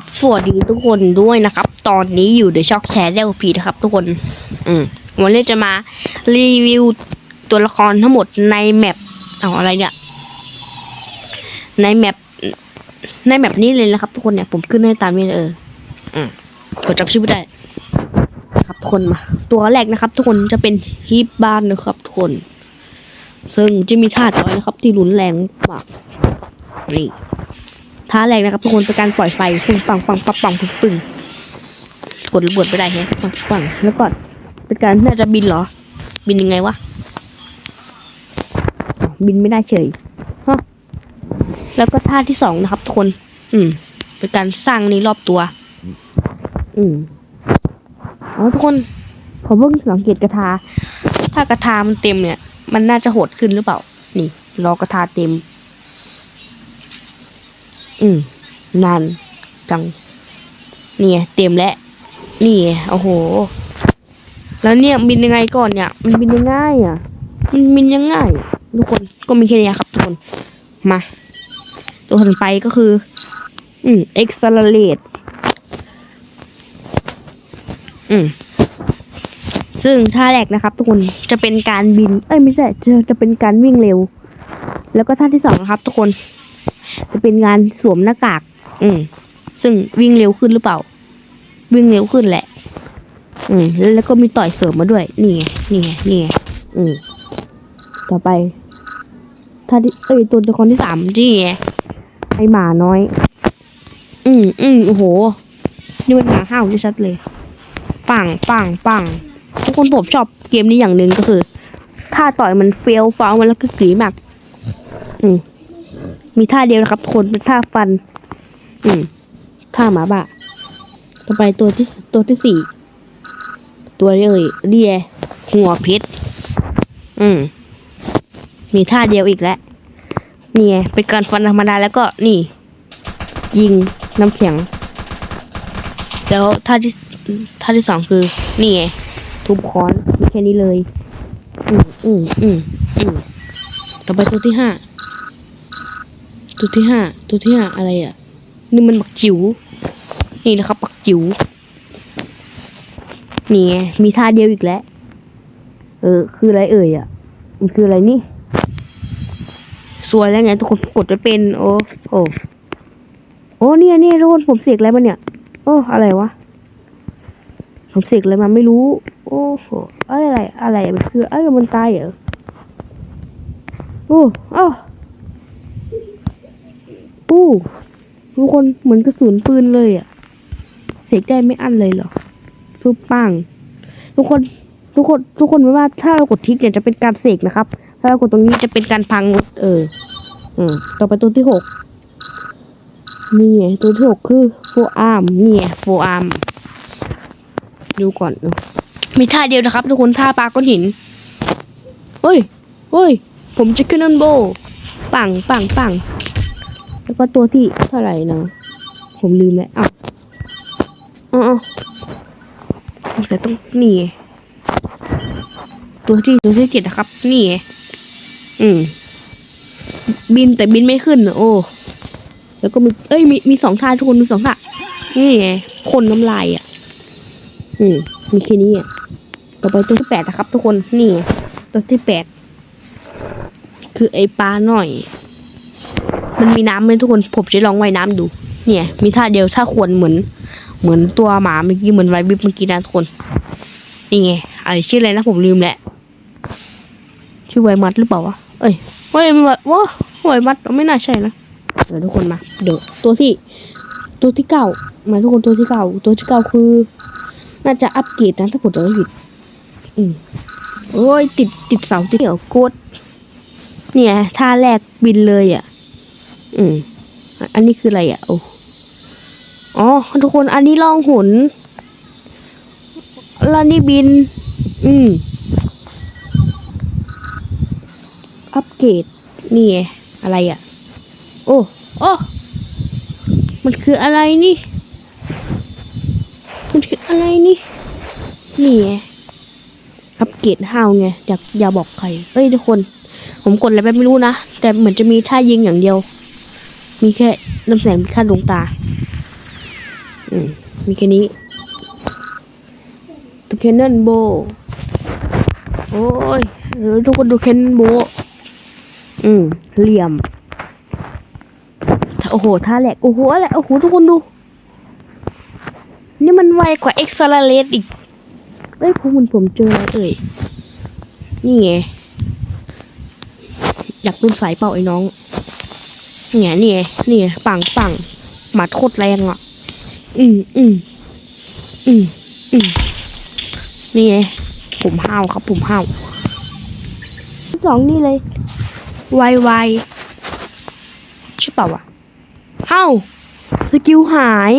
บสวัสดีทุกคนด้วยนะครับ ตอนนี้อยู่ในช่องแชร์เดลพีนะครับ ทุกคน อืมวันนี้จะมารีวิวตัวละครทั้งหมดในแมปเอาอะไรเนี่ย ในแมปในแมปนี้เลยนะครับ ทุกคนเนี่ยผมขึ้นให้ตามนี้เลยเอออืมผมจำชื่อไม่ได้ครับทุกคนมา ตัวแรกนะครับ ทุกคนจะเป็นฮิปบ้านนะครับ ทุกคน ซึ่งจะมีท่าน้อยนะครับ ที่รุนแรงมากนี่ ท่าแรกนะครับทุกคนเป็นการปล่อยไฟปึ้งปังปังปังปังปึ้งปึ้งกดระเบิดไปได้แฮะปังปังแล้วก็เป็นการน่าจะบินเหรอ บินยังไงวะอ้าวบินไม่ได้เฉยฮะแล้วก็ท่าที่สองนะครับทุกคน อืม เป็นการสร้างนี้รอบตัว อืมอ๋อทุกคนผมเพิ่งสังเกตกระทา ถ้ากระทามันเต็มเนี่ย มันน่าจะโหดขึ้นหรือเปล่า นี่ รอกระทาเต็ม อืม นานจัง เนี่ไงเต็มแล้ว นี่โอ้โห แล้วเนี่ยบินยังไงก่อนเนี่ย มันบินยังไงอะ มันบินยังไงทุกคน ก็มีแค่นี้ครับทุกคน มา ตัวถัดไปก็คือ อืม accelerate อืม ซึ่งท่าแรกนะครับ ทุกคน จะเป็นการบิน เอ้ยไม่ใช่ จะจะเป็นการวิ่งเร็ว แล้วก็ท่าที่สองนะครับ ทุกคน จะเป็นงานสวมหน้ากาก อืม ซึ่งวิ่งเร็วขึ้นหรือเปล่า วิ่งเร็วขึ้นแหละ อืม แล้วแล้วก็มีต่อยเสริมมาด้วย นี่ไง นี่ไง นี่ไง อืม ต่อไป ถ้าที่เอ้ยตัวละครที่สามนี่ไง ไอหมาน้อย อืมอืมโอ้โห นี่มันหมาห้าวชัดเลย ปังปังปังทุกคนผมชอบเกมนี้อย่างหนึ่งก็คือ ถ้าต่อยมันเฟี้ยวฟ้าวมันแล้วก็กรีมาก อืม มีท่าเดียวนะครับทุกคนเป็นท่าฟัน อืมท่าหมาบ้าต่อไปตัวที่ตัวที่สี่ตัวนี้เอ่ยเรียหัวพชรอืม มีท่าเดียวอีกแล้วนี่ไงเป็นการฟันธรรมดาแล้วก็นี่ ยิงน้ำแข็งแล้วท่าที่ท่าที่สองคือ นี่ไงทุบค้อนมีแค่นี้เลย อืมอืมอืมอืมต่อไปตัวที่ห้า ตัวที่ห้าตัวที่ห้าอะไรอะนี่มันบักจิ๋วนี่นะครับบักจิ๋วนี่ไงมีท่าเดียวอีกแล้ว เออ คืออะไรเอ่ยอะ มันคืออะไรนี่ สวยแล้วไงทุกคนกดจะเป็น โอ้โอ้โอ้เนี่ยเนี่ยทุกคนผมเสกอะไรมาเนี่ย โอ้อะไรวะผมเสกอะไรมาไม่รู้ โอ้โหอะไรอะไรมันคืออะไรมันตายเหรอโอ้อ้า ปู้ทุกคนเหมือนกระสุนปืนเลยอะ่ะเสกได้ไม่อั้นเลยเหรอทุบปังทุกคนทุกคนทุกคนไม่ว่าถ้าเรากดทิกเนี่ยจะเป็นการเสกนะครับ ถ้าเรากดตรงนี้จะเป็นการพังรถเอออืมต่อไปตัวที่หกนี่ตัวที่หกคือโฟอาร์มนี่โฟอาร์มดูก่อนนะมีท่าเดียวนะครับ ทุกคนท่าปลาก้อนหินเฮ้ยเฮ้ยผมจะขึ้นนันโบปังปังปัง ก็ตัวที่เท่าไหร่นะ ผมลืมแล้วอ้าวอ๋อแต่ต้องนี่ไงตัวที่ตัวที่เจ็ดนะครับ นี่ไงอืม บินแต่บินไม่ขึ้นอะโอ้ แล้วก็มี เอ้ย มีมีสองท่าทุกคนมีสองท่า นี่ไง คนน้ำลายอะ อืม มีแค่นี้อะ ต่อไปตัวที่แปดนะครับ ทุกคน นี่ไงตัวที่แปด คือไอ้ปลาหน่อย มันมีน้ำไหมทุกคนผมจะลองว่ายน้ำดู เนี่ย มีท่าเดียวท่าควรเหมือน เหมือนตัวหมาเมื่อกี้เหมือนไวบิบเมื่อกี้นะทุกคนนี่ไงอะไรชื่ออะไรนะผมลืมแหละชื่อไวมัดหรือเปล่าวะเอ้ยไวมัดวะไวมัดไม่น่าใช่นะเดี๋ยวทุกคนมาเดี๋ยวตัวที่ ตัวที่เก้ามาทุกคนตัวที่เก้าตัวที่เก้าคือ น่าจะอัปเกรดนะถ้าผมจำไม่ผิดอืมโอ้ยติดติดเสาติดเดี่ยวกดเนี่ยท่าแรกบินเลยอะ อืม อันนี้คืออะไรอะโอ้อ๋อทุกคนอันนี้ล่องหุนแล้วนี่บิน อืม อัปเกรดนี่ไงอะไรอะ โอ้ โอ้ มันคืออะไรนี่ มันคืออะไรนี่ นี่ไงอัปเกรดห้าวไงอยากอย่าบอกใคร เอ้ยทุกคน ผมกดอะไรไปไม่รู้นะ แต่เหมือนจะมีท่ายิงอย่างเดียว มีแค่น้ำแสงมีขั้นดวงตา อืม มีแค่นี้ตัวแคนนอนโบ โอ้ยทุกคนดูแคนนอนโบ อืม เหลี่ยม โอ้โหท่าแหลก โอ้โห อะไร โอ้โห ทุกคนดู นี่มันไวกว่าเอ็กซ์ลาเลตอีกเอ้ยผมมันผมเจออะไรเอ่ย นี่ไง อยากโดนสายเป่าไอ้น้อง เนี่ยนี่ไงนี่ไงปังปังหมัดโคตรแรงอะ อืมอืมอืมอืมนี่ไงผมห้าวครับ ผมห้าวสองนี่เลย ไวไวใช่เปล่าวะเอ้าสกิลหาย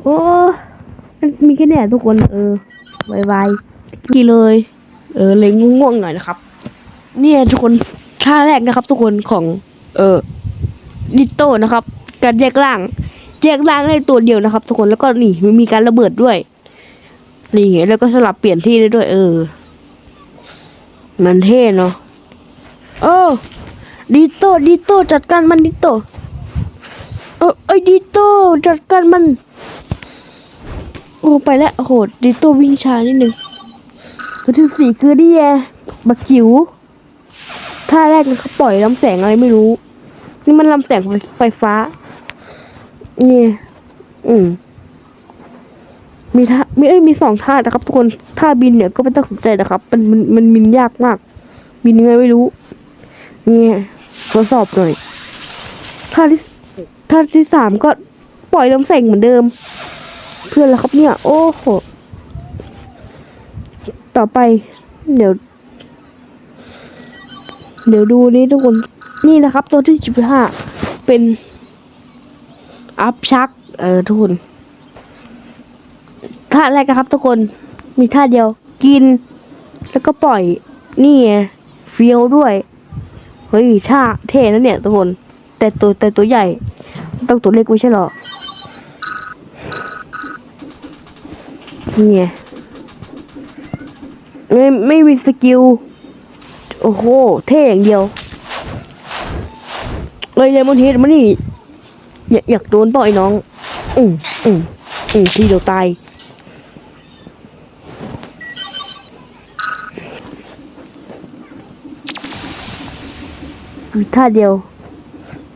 โอ้มันมีแค่เนี้ยทุกคน เออ ไวไวกี่เลย เออ เลยง่วงๆหน่อยนะครับ เนี่ยทุกคนท่าแรกนะครับ ทุกคนของ เออดิโต้นะครับ การแยกร่าง แยกร่างได้ตัวเดียวนะครับ ทุกคนแล้วก็นี่มันมีการระเบิดด้วยนี่ไงแล้วก็สลับเปลี่ยนที่ได้ด้วย เออ มันเท่เนาะเออดิโต้ดิโต้จัดการมันดิโต้เออไอ้ดิโต้จัดการมัน โอ้ไปแล้วโอ้โหดิโต้วิ่งช้านิดนึงตัวที่สี่คือนี่ไงบักจิ๋ว ท่าแรกเนี่ยเขาปล่อยลำแสงอะไรไม่รู้ นี่มันลำแสงไฟไฟฟ้า นี่ อืม มีท่ามีเอ้ยมีสองท่านะครับทุกคนท่าบินเนี่ยก็ไม่ต้องสนใจนะครับ มันมันมันบินยากมาก บินยังไงไม่รู้นี่ทดสอบหน่อยท่าที่ท่าที่สามก็ปล่อยลำแสงเหมือนเดิม เพื่อนแล้วครับเนี่ย โอ้โห ต่อไป เดี๋ยว เดี๋ยวดูนี่ทุกคน นี่นะครับ ตัวที่สิบห้าเป็นอัพชัก เออทุกคนท่าแรกนะครับ ทุกคนมีท่าเดียวกิน แล้วก็ปล่อย นี่ไงเฟี้ยวด้วย เฮ้ยท่าเท่นะเนี่ย ทุกคน แต่ตัวแต่ตัวใหญ่ ต้องตัวเล็กไม่ใช่หรอนี่ไงไม่ไม่มีสกิล โอ้โห เท่อย่างเดียวเลยเลยมันเฮดมันนี่อยากอยากโดนต่อยน้อง อืมอืมอืมทีเดียวตายมีท่าเดียว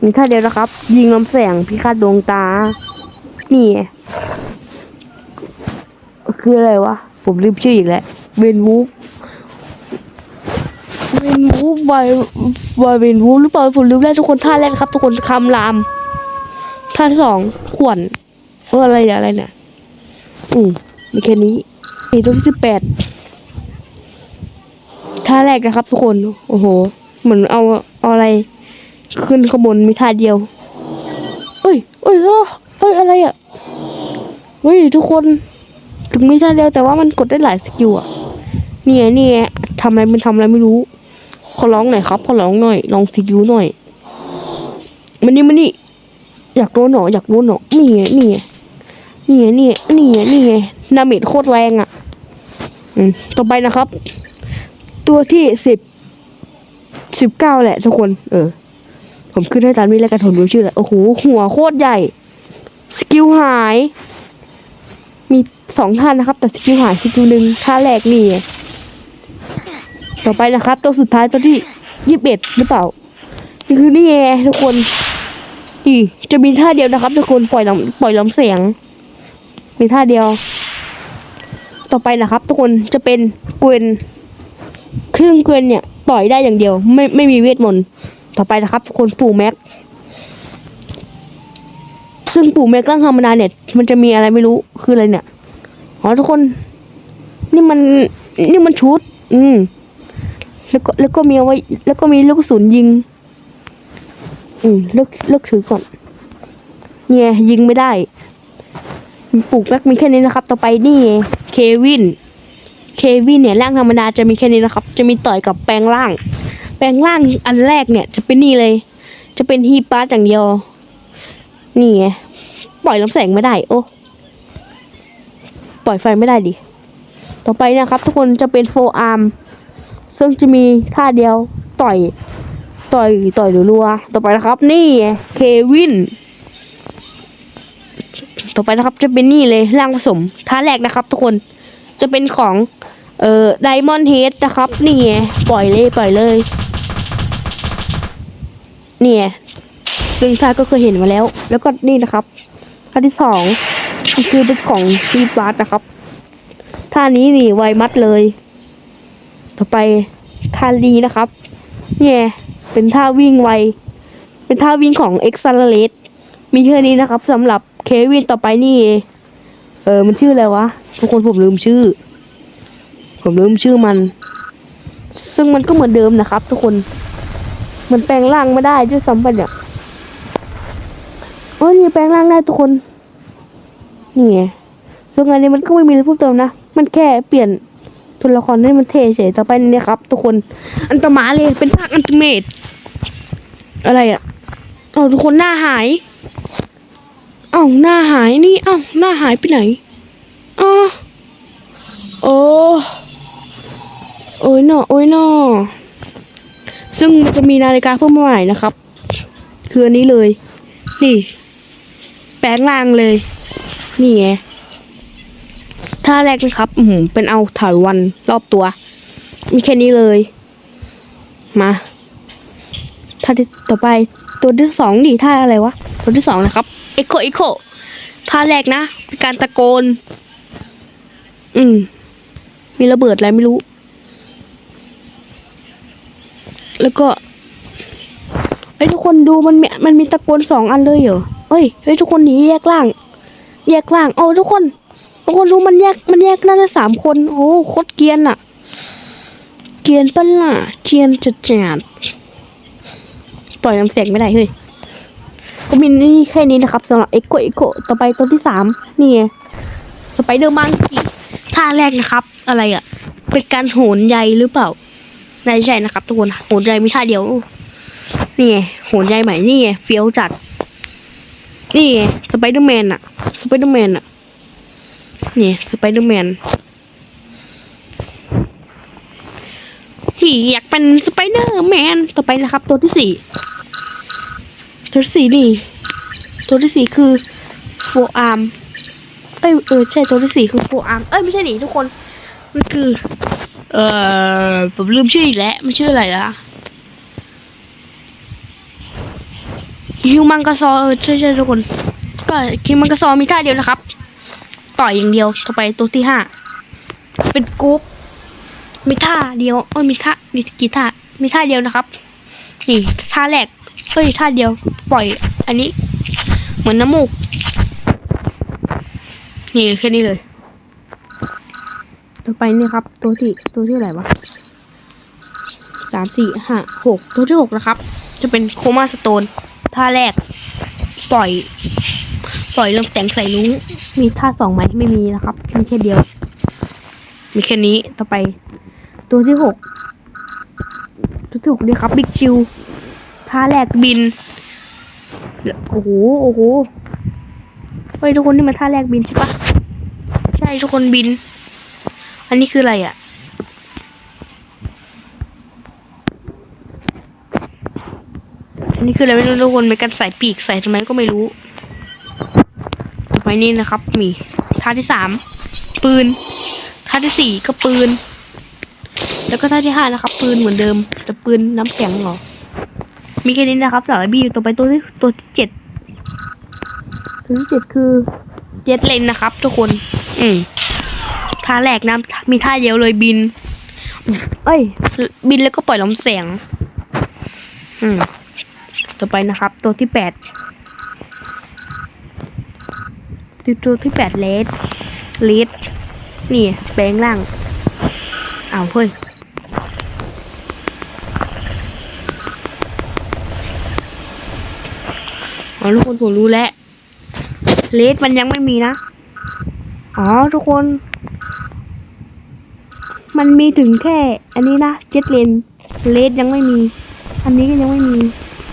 มีท่าเดียวนะครับ ยิงลำแสงพิฆาตดวงตา นี่ คืออะไรวะ ผมลืมชื่ออีกแล้วเวนวูฟ วนวูฟไวไวเวนวูฟหรือเปล่าผมลืมแล้วทุกคนท่าแรกนะครับ ทุกคนคำราม ท่าที่สองขวนเอออะไรเนี่ยอะไรเนี่ยอืมมีแค่นี้นี่ตัวที่สิบแปดท่าแรกนะครับ ทุกคน โอ้โห เหมือนเอาเอาอะไร ขึ้นขางบนมีท่าเดียวเอ้ยเอ้ยเอ้ยเอ้ยอะไรอะเฮ้ยทุกคนถึงมีท่าเดียวแต่ว่ามันกดได้หลายสกิลอะนี่ไงนี่ไงทำอะไรมันทำอะไรไม่รู้ ขอร้องหน่อยครับขอร้องหน่อย ลองสกิลหน่อยมันนี่มันนี่อยากโดนหนออยากโดนหนอนี่ไงนี่ไงนี่ไงนี่ไงนี่ไงนี่ไงดาเมจโคตรแรงอะต่อไปนะครับ ตัวที่สิบสิบเก้าแหละทุกคน เออ ผมขึ้นให้ตามนี้แล้วกันผมดูชื่อแล้วโอ้โหหัวโคตรใหญ่ สกิลหาย มีสองท่านนะครับ แต่สกิลหายสกิลหนึ่งท่าแรกนี่ไง ต่อไปนะครับ ตัวสุดท้ายตัวที่ยี่สิบเอ็ดหรือเปล่า นี่คือนี่ไงทุกคนนี่จะมีท่าเดียวนะครับ ทุกคนปล่อยลำปล่อยลำเสียง มีท่าเดียว ต่อไปนะครับ ทุกคนจะเป็นเกวนเครื่องเกวนเนี่ยต่อยได้อย่างเดียว ไม่ไม่มีเวทมนต์ต่อไปนะครับ ทุกคนปู่แม็กซึ่งปู่แม็กร่างธรรมดาเนี่ย มันจะมีอะไรไม่รู้คืออะไรเนี่ยอ๋อทุกคน นี่มันนี่มันชุด อืม แล้วก็แล้วก็มีเอาไว้ แล้วก็มีลูกกระสุนยิง อืมเลิกเลิกถือก่อน เนี่ย ยิงไม่ได้ปลูกแม็กมีแค่นี้นะครับ ต่อไปนี่เควิน เควินเนี่ยร่างธรรมดาจะมีแค่นี้นะครับ จะมีต่อยกับแปลงร่าง แปลงร่างอันแรกเนี่ย จะเป็นนี่เลย จะเป็นฮีปาร์ตอย่างเดียว นี่ไงปล่อยลำแสงไม่ได้ โอ้ ปล่อยไฟไม่ได้ดิ ต่อไปนะครับ ทุกคนจะเป็นโฟอาร์ม ซึ่งจะมีท่าเดียวต่อย ต่อยต่อยรัวๆต่อไปนะครับ นี่เควิน ต่อไปนะครับจะเป็นนี่เลยร่างผสมท่าแรกนะครับทุกคนจะเป็นของเอ่อไดมอนด์เฮดนะครับ นี่ไงปล่อยเลยปล่อยเลยนี่ไงซึ่งท่าก็เคยเห็นมาแล้ว แล้วก็นี่นะครับท่าที่สองคือเป็นของรีบาร์นะครับท่านี้นี่ไวมัดเลย ต่อไปท่านี้นะครับ เนี่ยเป็นท่าวิ่งไว เป็นท่าวิ่งของ e x c e l e r a t e มีแค่นี้นะครับสำหรับเควินต่อไปนี่ เออมันชื่ออะไรวะทุกคนผมลืมชื่อ ผมลืมชื่อมัน ซึ่งมันก็เหมือนเดิมนะครับ ทุกคน มันแปลงร่างไม่ได้ด้วยซ้ำไปเนี่ยโอ้ยนี่แปลงร่างได้ทุกคนนี่ไงส่วนงานนี้มันก็ไม่มีอะไรเพิ่มเติมนะ มันแค่เปลี่ยน ตัวละครให้มันเท่เฉยต่อไปนี่ครับ ทุกคน อันตมาเลยเป็นภาคอันติเมตอะไรอะเอาทุกคนหน้าหาย เอ้าหน้าหายนี่ เอ้าหน้าหายไปไหนอ้าโอ้โอ้ยนอโอ้ยนอซึ่งมันจะมีนาฬิกาเพิ่มมาใหม่นะครับ คืออันนี้เลย นี่ แปลงร่างเลย นี่ไง ท่าแรกนะครับ อืมเป็นเอาถอยวันรอบตัว มีแค่นี้เลย มาท่าที่ต่อไปตัวที่สองดิท่าอะไรวะ ตัวที่สองนะครับเอ็กโคเอ็กโคท่าแรกนะเป็นการตะโกน อืม มีระเบิดอะไรไม่รู้ แล้วก็เฮ้ยทุกคนดูมันมีมันมีตะโกนสองอันเลยเหรอเฮ้ยเฮ้ยทุกคนหนีแยกล่าง แยกล่างโอ้ทุกคน ทุกคนรู้มันแยกมันแยกนั่นละสามคน โอ้โคตรเกียนอะเกียนปะล่ะเกียนจัดจัดปล่อยน้ำเสียงไม่ได้เฮ้ยก็มีนี่แค่นี้นะครับสำหรับเอ็กโกเอ็กโกต่อไปตัวที่สามนี่ไงสไปเดอร์มังกี้ท่าแรกนะครับ อะไรอะ่ะ เป็นการโหนใยหรือเปล่าน่ใช่นะครับทุกคนโหนใยมีท่าเดียว นี่ไงโหนใยใหม่นี่ไงเฟี้ยวจัด นี่ไงสไปเดอร์แมนอะสไปเดอร์แมนอะ นี่สไปเดอร์แมนที่อยากเป็นสไปเดอร์แมนต่อไปนะครับ ตัวที่สี่ตัวที่สี่นี่ ตัวที่สี่คือโฟอาร์มเอ้ยเออใช่ตัวที่สี่คือโฟอาร์มเอ้ยไม่ใช่หนีทุกคนมันคือ เออผมลืมชื่ออีกแล้วมันชื่ออะไรล่ะฮิวมังกาซอเออใช่ใช่ทุกคน ก็ฮิวมังกาซอมีท่าเดียวนะครับ ต่อยอย่างเดียวต่อไปตัวที่ห้าเป็นกรุ๊ปมีท่าเดียวเอ้ยมีท่ามีกี่ท่ามีท่าเดียวนะครับนี่ท่าแรกเฮ้ยท่าเดียว ปล่อย อันนี้ เหมือนน้ำมูก นี่แค่นี้เลยต่อไปนี่ครับ ตัวที่ตัวที่อะไหรวะสามสี่ห้าหกตัวที่หกนะครับ จะเป็นโคมาสโตนท่าแรก ปล่อย ปล่อยเรื่องแต่งใส่ลุง มีท่าสองไหมไม่มีนะครับมีแค่เดียว มีแค่นี้ต่อไป ตัวที่หกตัวที่หกนี่ครับบิ๊กชิวท่าแรกบินโอ้โหโอ้โหเฮ้ยทุกคนนี่มันท่าแรกบินใช่ปะใช่ทุกคนบิน อันนี้คืออะไรอะ่ะอันนี้คืออะไรไม่รู้ทุกคนเป็นการใส่ปีกใส่ทำไมก็ไม่รู้ ต่อไปนี่นะครับ มีท่าที่สามปืนท่าที่สี่ก็ปืน แล้วก็ท่าที่ห้านะครับ ปืนเหมือนเดิม แต่ปืนน้ำแข็งเหรอ มีแค่นี้นะครับสารบีต่อไปตัวที่ตัวที่เจ็ดตัวที่เจ็ดคือเจ็ตเลนนะครับ ทุกคน อืมท่าแรกนะมีท่าเดียวเลยบิน เอ้ย บินแล้วก็ปล่อยลมแสง อืม ต่อไปนะครับ ตัวที่แปด ตัวที่แปดเลสเลสนี่แปลงร่างอ้าวเฮ้ยอ๋อทุกคนผมรู้แล้วเลสมันยังไม่มีนะ อ๋อทุกคน มันมีถึงแค่ อันนี้นะเจ็ตเลนเลสยังไม่มี อันนี้ก็ยังไม่มี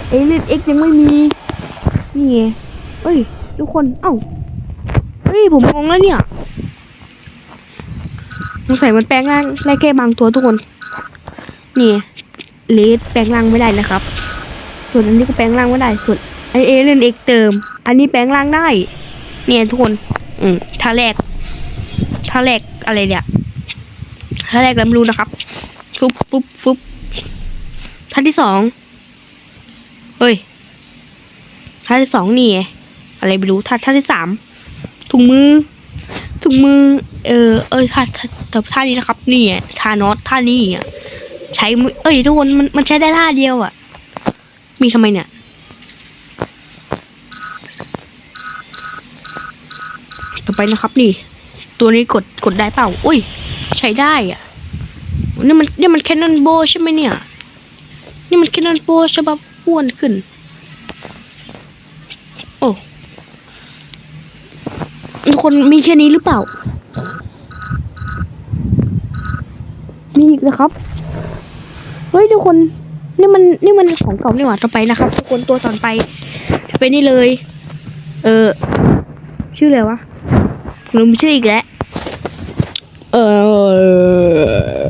เอเลนเอ็กยังไม่มี นี่ไงเอ้ย ทุกคน เอ้า ฮ้ยผมงงแล้วเนี่ยสงสัยมันแปลงร่างได้แค่บางตัวทุกคน นี่เลสแปลงร่างไม่ได้นะครับ ส่วนอันนี้ก็แปลงร่างไม่ได้ ส่วนไอเอเลนเอกเติม อันนี้แปลงร่างได้ เนี่ยทุกคน อืมท่าแรกท่าแรกอะไรเนี่ยท่าแรกเราไม่รู้นะครับ ฟุบฟุบฟุบท่าที่สองเฮ้ยท่าที่สองนี่ อะไรไม่รู้ท่าท่าที่สาม ถุงมือถุงมือ เออ เออท่าท่าท่าท่านี้นะครับ นี่ท่านอตท่านี้อะใช้มือเอ้ยทุกคนมันมันใช้ได้ท่าเดียวอะ มีทำไมเนี่ยต่อไปนะครับนี่ ตัวนี้กดกดได้เปล่าอุ้ย ใช้ได้อะนี่มันนี่มันแคนนอนโบใช่ไหมเนี่ย นี่มันแคนนอนโบฉบับอ้วนขึ้น คนมีแค่นี้หรือเปล่า มีอีกนะครับ เฮ้ยทุกคน นี่มันนี่มันของเก่านี่หว่าต่อไปนะครับทุกคนตัวต่อไปไปนี่เลย เออ ชื่ออะไรวะลืมชื่ออีกแล้ว เออ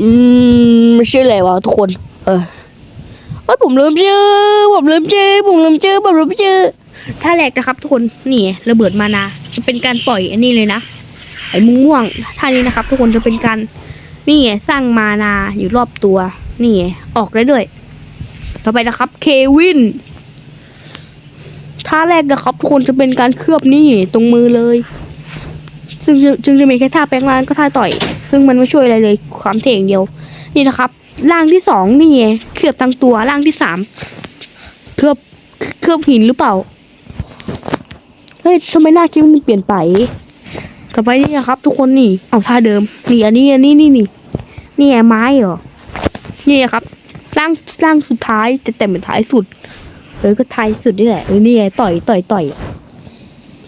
อืมชื่ออะไรวะทุกคน เออเอ้ยผมลืมชื่อ ผมลืมชื่อ ผมลืมชื่อ ผมลืมชื่อ ถ้าแรกนะครับทุกคนนี่ระเบิดมานาจะเป็นการปล่อยอันนี้เลยนะไอ้มุงม่วงท่านี้นะครับ ทุกคนจะเป็นการนี่สร้างมานาอยู่รอบตัว นี่ออกได้ด้วย ต่อไปนะครับ เควินท่าแรกนะครับทุกคนจะเป็นการเคลือบนี่ตรงมือเลย ซึ่งจะจึงจะมีแค่ท่าแปลงร่างก็ท่าต่อย ซึ่งมันไม่ช่วยอะไรเลยความเท่งเดียว นี่นะครับร่างที่สองนี่เคลือบทั้งตัวร่างที่สามเคลือบเคลือบหินหรือเปล่า เฮ้ยทำไมหน้าคิดมันเปลี่ยนไป ต่อไปนี่นะครับ ทุกคนนี่ เอาท่าเดิม นี่อันนี้อันนี้นี่นี่นี่ไงไม้เหรอ นี่ครับร่างร่างสุดท้ายแต่แต่เป็นท้ายสุดเออก็ท้ายสุดนี่แหละเออนี่ไงต่อยต่อยต่อย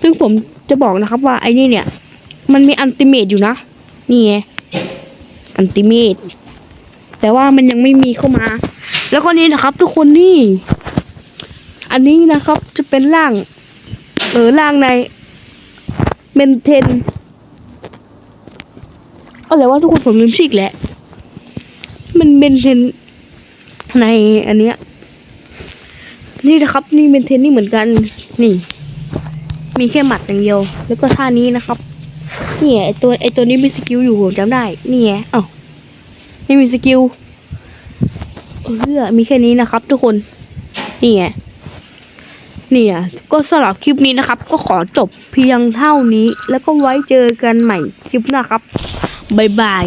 ซึ่งผมจะบอกนะครับว่าไอ้นี่เนี่ย มันมีอันติเมตอยู่นะ นี่ไงอันติเมตแต่ว่ามันยังไม่มีเข้ามา แล้วก็นี่นะครับ ทุกคนนี่ อันนี้นะครับจะเป็นร่าง เออร่างในเมนเทนอะไรว่าทุกคนผมลืมชื่ออีกแล้วมันเมนเทนในอันเนี้ยนี่นะครับ นี่เมนเทนนี่เหมือนกันนี่ มีแค่หมัดอย่างเดียว แล้วก็ท่านี้นะครับนี่ไงไอตัวไอตัวนี้มีสกิลอยู่ผมจำได้ นี่ไงเอ้าไม่มีสกิลเออมีแค่นี้นะครับ ทุกคนนี่ไง เนี่ย ก็สำหรับคลิปนี้นะครับ ก็ขอจบเพียงเท่านี้ แล้วก็ไว้เจอกันใหม่คลิปหน้าครับ บ๊ายบาย